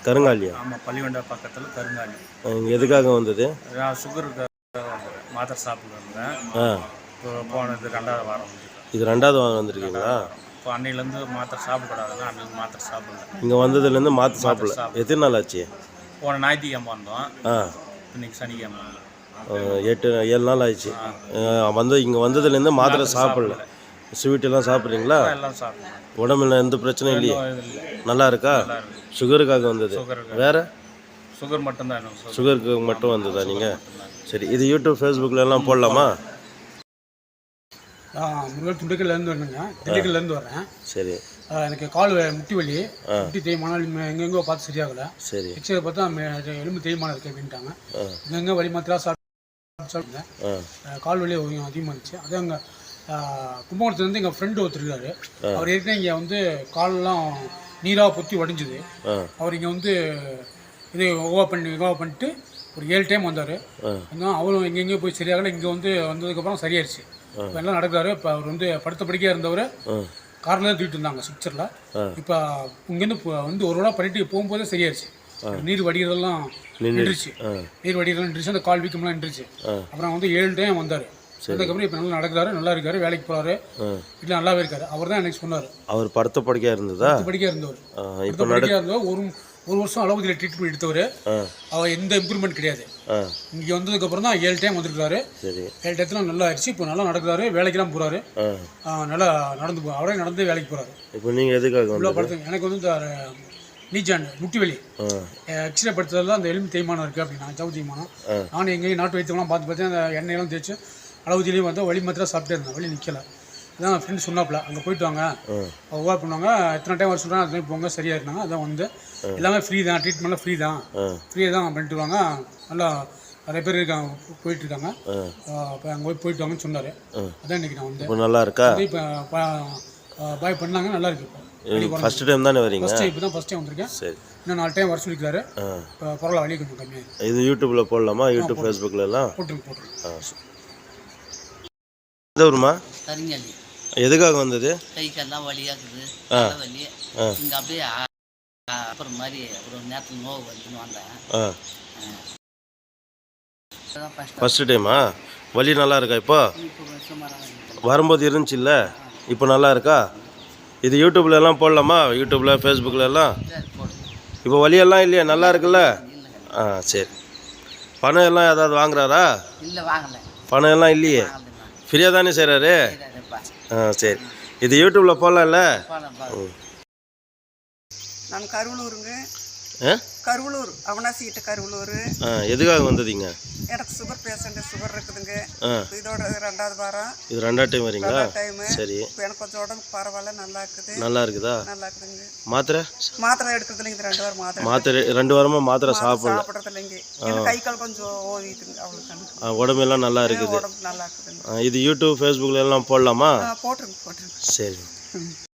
கருங்காலியா? ஆமாம் பள்ளிவண்டா பக்கத்தில் கருங்காலி. இங்கே எதுக்காக வந்தது? நான் சுகருக்கு மாத்திரை சாப்பிட்டு வந்தேன். ஆ. இப்போ போனது ரெண்டாவது வாரம் இது ரெண்டாவது வாரம் வந்திருக்கீங்களா? இப்போ அன்னையிலேருந்து மாத்திரை சாப்பிடக்கூடாதுன்னா அன்னைக்கு மாத்திரை சாப்பிடல. இங்கே வந்ததுலேருந்து மாற்று சாப்பிடல. எத்தனை நாள் ஆச்சு? போன ஞாயிற்றுக்கிழமை வந்தோம். ஆ. இன்னைக்கு சனிக்கிழமை. எட்டு ஏழு நாள் ஆயிடுச்சு. வந்து இங்கே வந்ததுலேருந்து மாத்திரை சாப்பிடல. ஸ்வீட் எல்லாம் சாப்பிட்றீங்களா? எல்லாம் உடம்புல எந்த பிரச்சனையும் இல்லையே? இல்லை. நல்லா இருக்கா? சுகருக்காக வந்தது. வேற? சுகர் மட்டும்தான் சுகருக்கு மட்டும் வந்ததா நீங்கள் சரி இது யூடியூப் ஃபேஸ்புக்கில் எல்லாம் போடலாமா? நான் முதல் திண்டுக்கல்லேருந்து வரணுங்க. திண்டுக்கல்லேருந்து வரேன் சரி. எனக்கு கால் முட்டி வலி. முட்டி தேய்மானம் எங்கெங்கோ பார்த்து சரியாகல. சரி. எக்ஸ்ரே பார்த்தா எலும்பு தேய்மானம் இருக்கு அப்படின்ட்டாங்க. எங்கெங்க வலி மாத்திரா சாப்பிட்டு சாப்பிட்டேன் கால் வலி அதிகமாக இருந்துச்சு அது அங்கே கும்பகோணத்துலேருந்து எங்கள் ஃப்ரெண்டு ஒருத்தர் இருக்காரு. அவர் ஏற்கனவே இங்கே வந்து காலெல்லாம் நீராக பொத்தி உடஞ்சிது அவர் இங்கே வந்து இது யோகா பண்ணி யோகா பண்ணிட்டு ஒரு ஏழு டைம் வந்தார். இன்னும் அவரும் எங்கெங்கேயோ போய் சரியாகல இங்கே வந்து வந்ததுக்கப்புறம் சரியாயிருச்சு. இப்போ எல்லாம் நடக்கிறாரு. இப்போ அவர் வந்து படுத்த படிக்கையாக இருந்தவர் காரில் தான் தூக்கிட்டு இருந்தாங்க ஆ. இப்போ இங்கேருந்து இப்போ வந்து ஒரு விட பண்ணிட்டு போகும்போதே சரியாயிருச்சு. நீர் வடிகிறதெல்லாம் நின்றுச்சு. நீர் வடிகிறதெல்லாம் நின்றுச்சு. அந்த கால் வீக்கம்லாம் நின்றுச்சு. அப்புறம் வந்து ஏழு டைம் வந்தார். அதுக்கப்புறம் இப்போ நல்லா நடக்கிறாரு நல்லா இருக்காரு வேலைக்கு ஆ. வீட்டில் நல்லாவே இருக்காரு. அவர் தான் எனக்கு சொன்னார். அவர் படுத்த படுக்கையாக இருந்ததா? படிக்க இருந்தவர். இப்போ படிக்க இருந்தவர் ஒரு ஒரு வருஷம் அளவுக்கு ட்ரீட்மெண்ட் எடுத்தவர். அவர் எந்த இம்ப்ரூவ்மெண்ட் கிடையாது. இங்கே வந்ததுக்கப்புறம் தான் ஏழு டைம் வந்திருக்காரு ஏழு டயத்தில் நல்லா ஆயிடுச்சு. இப்போ நல்லா நடக்கிறாரு. வேலைக்கெல்லாம் போகிறாரு ஆ. நல்லா நடந்து போ அவரே நடந்து வேலைக்கு போகிறாரு இப்போ நீங்கள் எதுக்காக இவ்வளோ வந்தது படுத்து எனக்கு வந்து இந்த நீச்சாண்டு முட்டி வலி ஆ. எக்ஸ்ரே படுத்ததில் அந்த எலும்பு தேய்மானம் இருக்குது அப்படின்னா சவு தேய்மானம். நானும் எங்கேயும் நாட்டு வைத்தியம்லாம் பார்த்து பார்த்து அந்த எண்ணெயெல்லாம் தேய்ச்சி அளவுத்திலையும் வந்து வலி மாத்திரம் சாப்பிட்டே இருந்தேன். வலி நிற்கல அதான் ஃப்ரெண்டு சொன்னாப்புல அங்கே போயிட்டு வாங்க. ஒவ்வொரு பண்ணுவாங்க. எத்தனை டைம் வர சொல்கிறாங்க அது போங்க சரியாக இருந்தாங்க. அதான் வந்து எல்லாமே ஃப்ரீ தான். ட்ரீட்மெண்ட்லாம் ஃப்ரீ தான். ஃப்ரீயாக தான் பண்ணிட்டு வாங்க நல்லா நிறைய பேர் இருக்காங்க போயிட்டு இருக்காங்க. இப்போ அங்கே போய் போயிட்டு வாங்கன்னு சொன்னார். அதான் இன்னைக்கு நான் இப்போ நல்லா இருக்கா? இப்போ பாய் பண்ணாங்க. நல்லா இருக்கு இப்போ. ஃபர்ஸ்ட் டைம் தானே வரீங்க? ஃபஸ்ட் டைம் இப்போ தான் ஃபஸ்ட் டைம் வந்திருக்கேன். சரி. இன்னும் நாலு டைம் வர சொல்லிக்கிறாரு பரவாயில்ல வழி கொஞ்சம் கம்மியாக இது யூடியூப்பில் போடலாமா? யூடியூப் ஃபேஸ்புக்கில் எல்லாம்? போட்டுருங்க போட்டுருங்க. எந்த ஊருமா கருங்கல்லி எதுக்காக வந்தது? கை கால்லாம் வலி. இங்கே அப்படியே அப்புறம் மாதிரி ஒரு நேரத்தில் நோவு வந்துன்னு வந்தேன். ஆ. அதான் ஃபஸ்ட் ஃபர்ஸ்ட் டைமா வலி நல்லா இருக்கா இப்போ? வரும்போது இருந்துச்சுல்ல? இப்போ நல்லா இருக்கா? இது யூடியூப்ல எல்லாம் போடலாமா? யூடியூப்ல ஃபேஸ்புக்கில் எல்லாம்? போடுங்க. இப்போ வலியெல்லாம் இல்லையா? நல்லா இருக்குல்ல? ஆ சரி. பணம் எல்லாம் ஏதாவது வாங்குறாரா? இல்லை வாங்கலை. பணம் எல்லாம் இல்லையே? ஃப்ரீயாக தானே செய்கிறாரு ஆ சரி. இது யூடியூப்ல போடலாம்ல? நான் கருவலூருங்க. கருவலூர் அவனாசி கிட்ட கருவலூர். ஆ எதுக்காக வந்ததீங்க? எனக்கு சுகர் பேஷண்ட் சுகர் இருக்குதுங்க. இதோட ரெண்டாவது வாரம். இது ரெண்டாவது டைம் வரீங்களா? சரி. இப்போ எனக்கு கொஞ்சம் உடம்பு பரவாயில்ல நல்லா இருக்குது. நல்லா இருக்குதா? நல்லா இருக்குதுங்க. மாத்திரை? மாத்திரை எடுக்கிறது இல்லைங்க ரெண்டு வாரம் மாத்திரை. மாத்திரை ரெண்டு வாரமாக மாத்திரை சாப்பிடல. சாப்பிட்றது இல்லைங்க. கை கால் கொஞ்சம் ஓவிட்டுங்க அவ்வளோதாங்க ஆ, உடம்பெல்லாம் நல்லா இருக்குது. உடம்பு நல்லா இருக்குதுங்க. ஆ, இது யூடியூப் ஃபேஸ்புக்கில் எல்லாம் போடலாமா? போட்டுருங்க போட்டுருங்க. சரி.